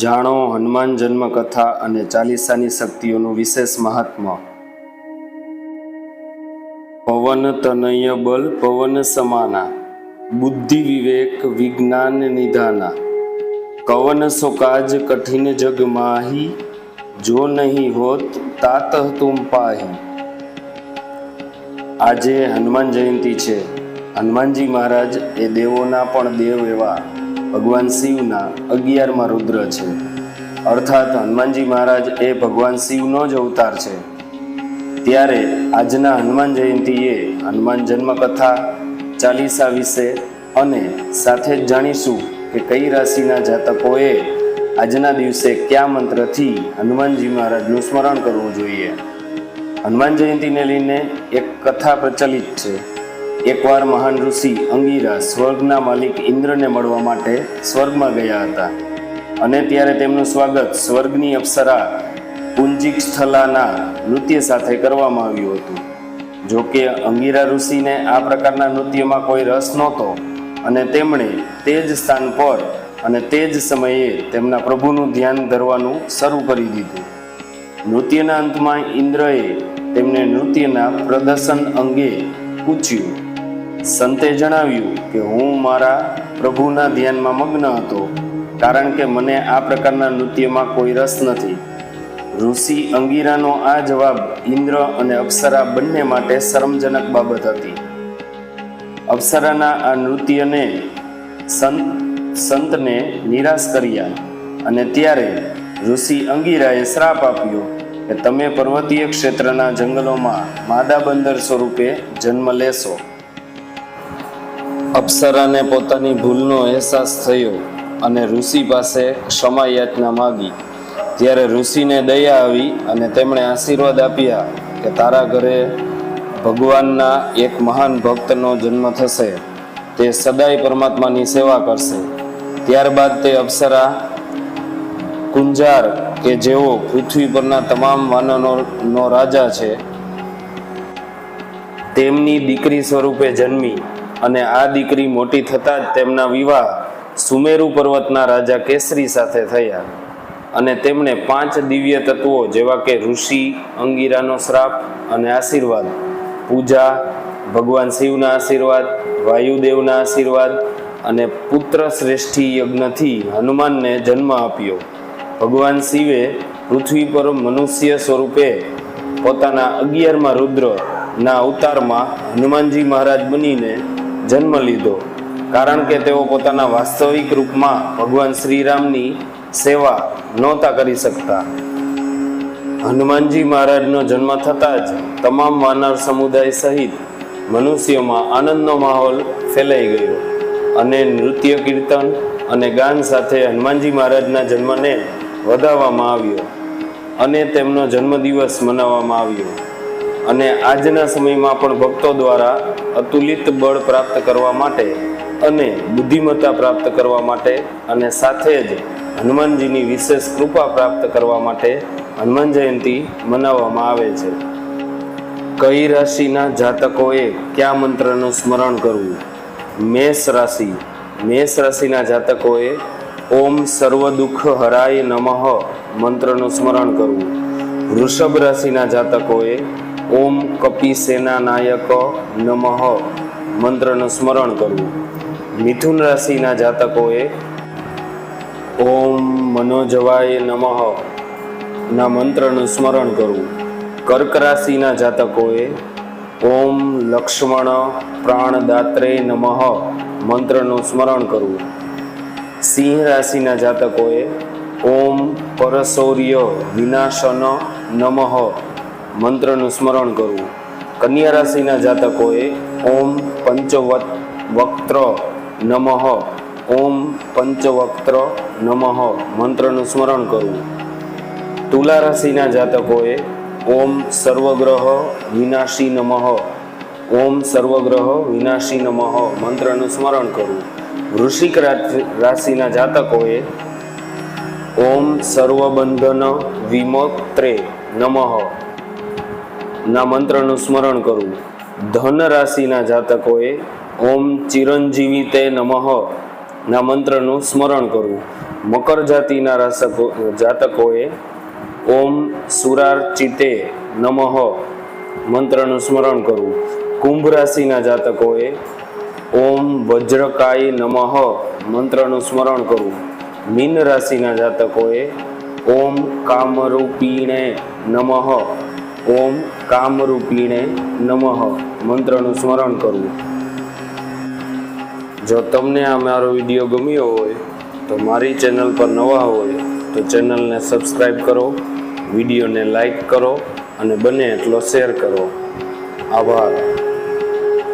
જાણો હનુમાન જન્મકથા અને ચાલીસાની શક્તિઓનું વિશેષ મહાત્મ. પવન તનય બલ, પવન સમાના, બુદ્ધિ વિવેક, વિજ્ઞાન નિધાના. કવન સો કાજ કઠિન જગ માહી, જો નહીં હોત તાત તુમ પાહી. આજે હનુમાન જયંતી છે. હનુમાનજી મહારાજ એ દેવોના પણ દેવ એવા. ભગવાન શિવના અગિયારમાં રુદ્ર છે. અર્થાત હનુમાનજી મહારાજ એ ભગવાન શિવનો જ અવતાર છે. ત્યારે આજના હનુમાન જયંતીએ હનુમાન જન્મકથા, ચાલીસા વિશે અને સાથે જ જાણીશું કે કઈ રાશિના જાતકોએ આજના દિવસે કયા મંત્રથી હનુમાનજી મહારાજનું સ્મરણ કરવું જોઈએ. હનુમાન જયંતીને લઈને એક કથા પ્રચલિત છે. એકવાર મહાન ઋષિ અંગીરા સ્વર્ગના માલિક ઇન્દ્રને મળવા માટે સ્વર્ગમાં ગયા હતા. અને ત્યારે તેમનું સ્વાગત સ્વર્ગની અપ્સરા પુંજિક સ્થલાના નૃત્ય સાથે કરવામાં આવ્યું હતું. જો કે અંગીરા ઋષિને આ પ્રકારના નૃત્યમાં કોઈ રસ નહોતો અને તેમણે તે જ સ્થાન પર અને તે જ સમયે તેમના પ્રભુનું ધ્યાન ધરવાનું શરૂ કરી દીધું. નૃત્યના અંતમાં ઇન્દ્રએ તેમને નૃત્યના પ્રદર્શન અંગે પૂછ્યું સંતે જણાવ્યું કે હું મારા પ્રભુના ધ્યાનમાં મગ્ન હતો, કારણ કે મને આ પ્રકારના નૃત્યમાં કોઈ રસ નથી. ઋષિ અંગીરાનો આ જવાબ ઇન્દ્ર અને અપ્સરા બંને માટે શરમજનક બાબત હતી. અપ્સરાના આ નૃત્યને સંત, સંતને નિરાશ કર્યા અને ત્યારે ઋષિ અંગીરાએ શ્રાપ આપ્યો કે તમે પર્વતીય ક્ષેત્રના જંગલોમાં માદા બંદર સ્વરૂપે જન્મ લેશો. અપ્સરાને પોતાની ભૂલનો અહેસાસ થયો અને ઋષિ પાસે ક્ષમા યાચના માગી. ત્યારે ઋષિને દયા આવી અને તેમણે આશીર્વાદ આપ્યા કે તારા ઘરે ભગવાનના એક મહાન ભક્તનો જન્મ થશે. તે સદાય પરમાત્માની સેવા કરશે. ત્યારબાદ તે અપ્સરા, કુંજાર કે જેઓ પૃથ્વી પરના તમામ વાનનો રાજા છે, તેમની દીકરી સ્વરૂપે જન્મી. અને આ દીકરી મોટી થતાં જ તેમના વિવાહ સુમેરુ પર્વતના રાજા કેસરી સાથે થયા અને તેમણે પાંચ દિવ્ય તત્વો જેવા કે ઋષિ, અંગીરાનો શ્રાપ અને આશીર્વાદ, પૂજા, ભગવાન શિવના આશીર્વાદ, વાયુદેવના આશીર્વાદ અને પુત્ર શ્રેષ્ઠી યજ્ઞથી હનુમાનને જન્મ આપ્યો. ભગવાન શિવે પૃથ્વી પર મનુષ્ય સ્વરૂપે પોતાના અગિયારમાં રુદ્ર ના અવતારમાં હનુમાનજી મહારાજ બનીને જન્મ લીધો. કારણ કે તેઓ પોતાના વાસ્તવિક રૂપમાં ભગવાન શ્રીરામની સેવા નહોતા કરી શકતા. હનુમાનજી મહારાજનો જન્મ થતાં જ તમામ વાનર સમુદાય સહિત મનુષ્યોમાં આનંદનો માહોલ ફેલાઈ ગયો અને નૃત્ય કીર્તન અને ગાન સાથે હનુમાનજી મહારાજના જન્મને વધાવવામાં આવ્યો અને તેમનો જન્મદિવસ મનાવવામાં આવ્યો. અને આજના સમયમાં પણ ભક્તો દ્વારા અતુલિત બળ પ્રાપ્ત કરવા માટે અને બુદ્ધિમત્તા પ્રાપ્ત કરવા માટે અને સાથે જ હનુમાનજીની વિશેષ કૃપા પ્રાપ્ત કરવા માટે હનુમાન જયંતી મનાવવામાં આવે છે. કઈ રાશિના જાતકોએ કયા મંત્રનું સ્મરણ કરવું? મેષ રાશિ. મેષ રાશિના જાતકોએ ઓમ સર્વ દુઃખ હરાય નમઃ મંત્રનું સ્મરણ કરવું. વૃષભ રાશિના જાતકોએ ઓમ કપી સેના નાયક નમઃ. મંત્રનું સ્મરણ કરવું. મિથુન રાશિના જાતકોએ ઓમ મનોજવાય નમઃ. ના મંત્રનું સ્મરણ કરવું. કર્ક રાશિના જાતકોએ ઓમ લક્ષ્મણ પ્રાણદાત્રે નમઃ. મંત્રનું સ્મરણ કરવું. સિંહ રાશિના જાતકોએ ઓમ પરસૌર્ય વિનાશન નમઃ. મંત્રનું સ્મરણ કરવું. કન્યા રાશિના જાતકોએ ઓમ પંચવત વક્ત્ર નમઃ. ઓમ પંચવક્ત્ર નમઃ. મંત્રનું સ્મરણ કરવું. તુલા રાશિના જાતકોએ ઓમ સર્વગ્રહ વિનાશી નમઃ. ઓમ સર્વગ્રહ વિનાશી નમઃ. મંત્રનું સ્મરણ કરવું. વૃશ્ચિક રાશિ- રાશિના જાતકોએ ઓમ સર્વબંધન વિમોત્રે નમઃ. ના મંત્રનું સ્મરણ કરવું ધન રાશિના જાતકોએ ઓમ ચિરંજીવી તે નમઃ ના મંત્રનું સ્મરણ કરવું મકર જાતિના રાસકો જાતકોએ ઓમ સુરાર્ચિતે નમઃ મંત્રનું સ્મરણ કરવું કુંભ રાશિના જાતકોએ ઓમ વજ્રકાય નમઃ મંત્રનું સ્મરણ કરવું મીન રાશિના જાતકોએ ઓમ કામરૂપીણે નમઃ ઓમ કામરૂપીણે નમઃ. મંત્રનું સ્મરણ કરવું જો તમને આ મારો વીડિયો ગમ્યો હોય, તો મારી ચેનલ પર નવા હોય, તો ચેનલને સબસ્ક્રાઈબ કરો, વિડીયોને લાઈક કરો અને બને એટલો શેર કરો. આભાર.